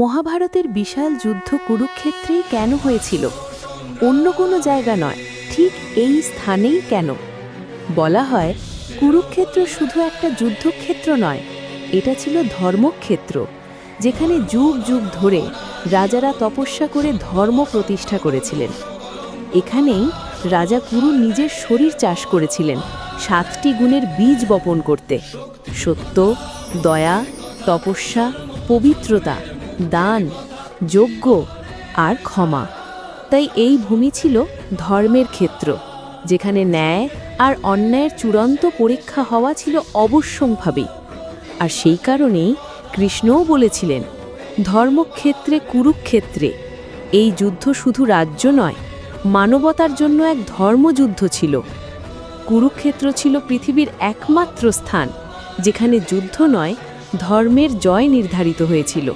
মহাভারতের বিশাল যুদ্ধ কুরুক্ষেত্রেই কেন হয়েছিল? অন্য কোনো জায়গা নয়, ঠিক এই স্থানেই কেন? বলা হয়, কুরুক্ষেত্র শুধু একটা যুদ্ধক্ষেত্র নয়, এটা ছিল ধর্মক্ষেত্র, যেখানে যুগ যুগ ধরে রাজারা তপস্যা করে ধর্ম প্রতিষ্ঠা করেছিলেন। এখানেই রাজা কুরু নিজের শরীর চাষ করেছিলেন, সাতটি গুণের বীজ বপন করতে। সত্য, দয়া, তপস্যা, পবিত্রতা দান, যজ্ঞ আর ক্ষমা। তাই এই ভূমি ছিল ধর্মের ক্ষেত্র, যেখানে ন্যায় আর অন্যায়ের চূড়ান্ত পরীক্ষা হওয়া ছিল অবশ্যম্ভাবী। আর সেই কারণেই কৃষ্ণও বলেছিলেন, ধর্মক্ষেত্রে কুরুক্ষেত্রে, এই যুদ্ধ শুধু রাজ্য নয়, মানবতার জন্য এক ধর্মযুদ্ধ ছিল। কুরুক্ষেত্র ছিল পৃথিবীর একমাত্র স্থান, যেখানে যুদ্ধ নয়, ধর্মের জয় নির্ধারিত হয়েছিল।